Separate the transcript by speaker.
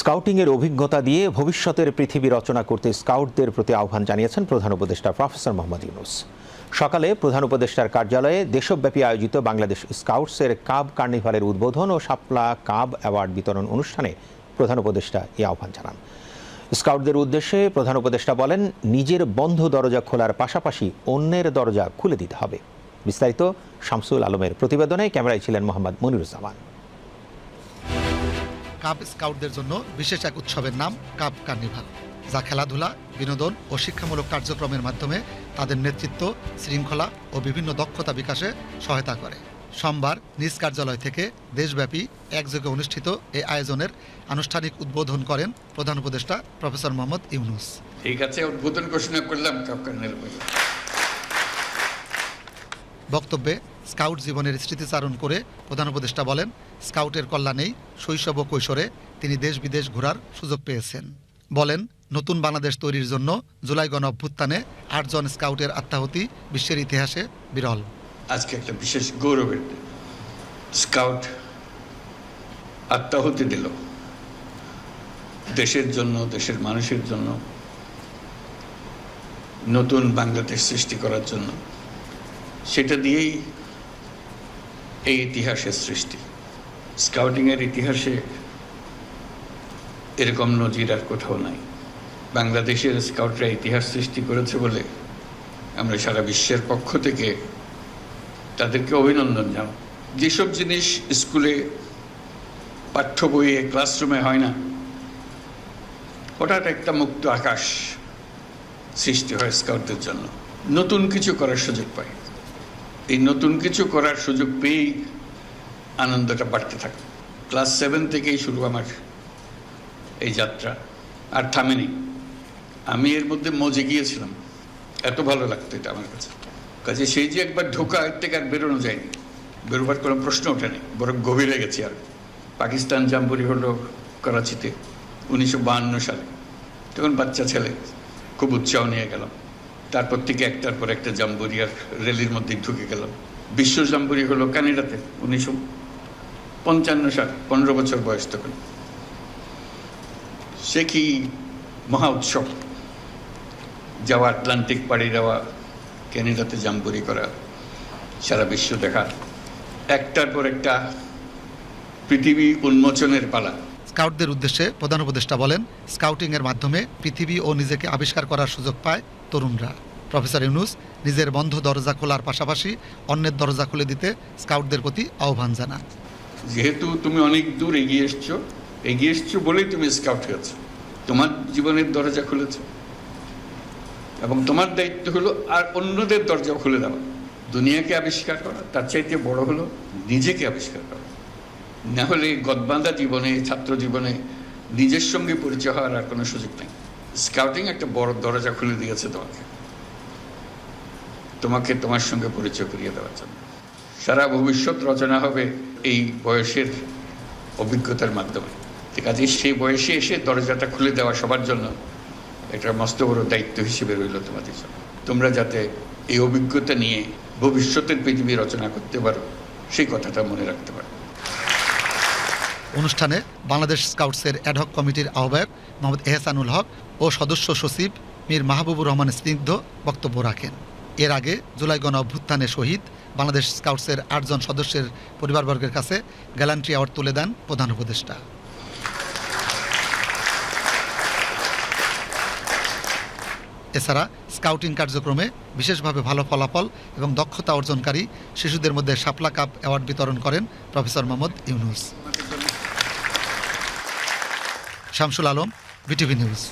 Speaker 1: স্কাউটিংয়ের অভিজ্ঞতা দিয়ে ভবিষ্যতের পৃথিবী রচনা করতে স্কাউটদের প্রতি আহ্বান জানিয়েছেন প্রধান উপদেষ্টা প্রফেসর মোহাম্মদ ইউনুস। সকালে প্রধান উপদেষ্টার কার্যালয়ে দেশব্যাপী আয়োজিত বাংলাদেশ স্কাউটসের কাব কার্নিভালের উদ্বোধন ও শাপলা কাব অ্যাওয়ার্ড বিতরণ অনুষ্ঠানে প্রধান উপদেষ্টা এই আহ্বান জানান। স্কাউটদের উদ্দেশ্যে প্রধান উপদেষ্টা বলেন, নিজের বন্ধ দরজা খোলার পাশাপাশি অন্যের দরজা খুলে দিতে হবে। বিস্তারিত শামসুল আলমের প্রতিবেদনে ক্যামেরায় ছিলেন মোহাম্মদ মনিরুজ্জামান।
Speaker 2: কাপ স্কাউটদের জন্য বিশেষ এক উৎসবের নাম কাপ কার্নিভাল যা খেলাধুলা বিনোদন ও শিক্ষামূলক কার্যক্রমের মাধ্যমে তাদের নেতৃত্ব শৃঙ্খলা ও বিভিন্ন দক্ষতা বিকাশে সহায়তা করে। সোমবার নিজ কার্যালয় থেকে দেশব্যাপী একযোগে অনুষ্ঠিত এই আয়োজনের আনুষ্ঠানিক উদ্বোধন করেন প্রধান উপদেষ্টা প্রফেসর মোহাম্মদ ইউনুস।
Speaker 3: ঠিক আছে উদ্বোধন ঘোষণা করলাম
Speaker 2: বক্তব্যে স্কাউট জীবনের স্মৃতিচারণ করে প্রধান উপদেষ্টা বলেন, স্কাউটের কল্যাণেই শৈশব ও কৈশোরে তিনি দেশ বিদেশ ঘোরার সুযোগ পেয়েছেন। বলেন, নতুন বাংলাদেশ তৈরির জন্য জুলাই গণ অভ্যুত্থানে আটজন স্কাউটের আত্মাহুতি বিশ্বের ইতিহাসে বিরল।
Speaker 3: আজকে একটা বিশেষ গৌরবের স্কাউট আত্মাহুতি দিল। দেশের জন্য, দেশের মানুষের জন্য, নতুন বাংলাদেশ সৃষ্টি করার জন্য। সেটা দিয়েই এই ইতিহাসের সৃষ্টি। স্কাউটিংয়ের ইতিহাসে এরকম নজির আর কোথাও নাই। বাংলাদেশের স্কাউটরা ইতিহাস সৃষ্টি করেছে বলে আমরা সারা বিশ্বের পক্ষ থেকে তাদেরকে অভিনন্দন জানাই। যেসব জিনিস স্কুলে পাঠ্য বইয়ে, ক্লাসরুমে হয় না, হঠাৎ একটা মুক্ত আকাশ সৃষ্টি হয় স্কাউটদের জন্য। নতুন কিছু করার সুযোগ পায় এই নতুন কিছু করার সুযোগ পেয়েই আনন্দটা বাড়তে থাকে। ক্লাস সেভেন থেকেই শুরু আমার এই যাত্রা, আর থামেনি। আমি এর মধ্যে মজে গিয়েছিলাম। এত ভালো লাগতো এটা আমার কাছে। কাজে সেই যে একবার ঢোকা, এর থেকে আর বেরোনো যায়নি। বেরোবার কোনো প্রশ্ন ওঠেনি। বরং গভীরে গেছি আর। পাকিস্তান জাম্বুরি হলো করাচিতে, উনিশশো সালে। তখন বাচ্চা ছেলে, খুব উৎসাহ নিয়ে গেলাম। তারপর থেকে একটার পর একটা জাম্বুরি আর রেলির মধ্যে ঢুকে গেলাম বিশ্ব জাম্বুরি হলো কানাডাতে উনিশশো পঞ্চান্ন সাল, পনেরো বছর বয়স তখন। সে কি মহা উৎসব? যাওয়া আটলান্টিক পাড়ি দেওয়া ক্যানাডাতে জাম্বুরি করা, সারা বিশ্ব দেখা। একটার পর একটা পৃথিবী উন্মোচনের পালা।
Speaker 2: স্কাউটদের উদ্দেশ্যে প্রধান উপদেষ্টা বলেন, স্কাউটিংয়ের মাধ্যমে পৃথিবী ও নিজেকে আবিষ্কার করার সুযোগ পায় তরুণরা। প্রফেসর ইউনুস নিজের বন্ধ দরজা খোলার পাশাপাশি অন্যের দরজা খুলে দিতে স্কাউটদের প্রতি আহ্বান জানান।
Speaker 3: যেহেতু তুমি অনেক দূর এগিয়ে এসছো এগিয়ে এসছো বলেই তুমি স্কাউট হয়েছো। তোমার জীবনের দরজা খুলেছো। এবং তোমার দায়িত্ব হলো আর অন্যদের দরজা খুলে দেওয়া। দুনিয়াকে আবিষ্কার করা, তার চাইতে বড় হলো নিজেকে আবিষ্কার করা। না হলে গদবাঁধা জীবনে, ছাত্র জীবনে নিজের সঙ্গে পরিচয় হওয়ার আর কোনো সুযোগ নেই। স্কাউটিং একটা বড় দরজা খুলে দিয়েছে তোমাকে। তোমাকে তোমার সঙ্গে পরিচয় করিয়ে দেওয়ার জন্য। সারা ভবিষ্যৎ রচনা হবে এই বয়সের অভিজ্ঞতার মাধ্যমে। ঠিক আছে, সেই বয়সে এসে দরজাটা খুলে দেওয়া সবার জন্য একটা মস্ত বড় দায়িত্ব হিসেবে রইল তোমাদের জন্য। তোমরা যাতে এই অভিজ্ঞতা নিয়ে ভবিষ্যতের পৃথিবী রচনা করতে পারো, সেই কথাটা মনে রাখতে পারো।
Speaker 2: অনুষ্ঠানে বাংলাদেশ স্কাউটসের অ্যাডহক কমিটির আহ্বায়ক মোহাম্মদ এহসানুল হক ও সদস্য সচিব মীর মাহবুবুর রহমান স্নিগ্ধ বক্তব্য রাখেন। এর আগে জুলাই গণ অভ্যুত্থানে শহীদ বাংলাদেশ স্কাউটসের আটজন সদস্যের পরিবারবর্গের কাছে গ্যালান্ট্রি অ্যাওয়ার্ড তুলে দেন প্রধান উপদেষ্টা। এছাড়া স্কাউটিং কার্যক্রমে বিশেষভাবে ভালো ফলাফল এবং দক্ষতা অর্জনকারী শিশুদের মধ্যে শাপলা কাপ অ্যাওয়ার্ড বিতরণ করেন professor Mohammad Yunus. Shamsul Alam BTV news.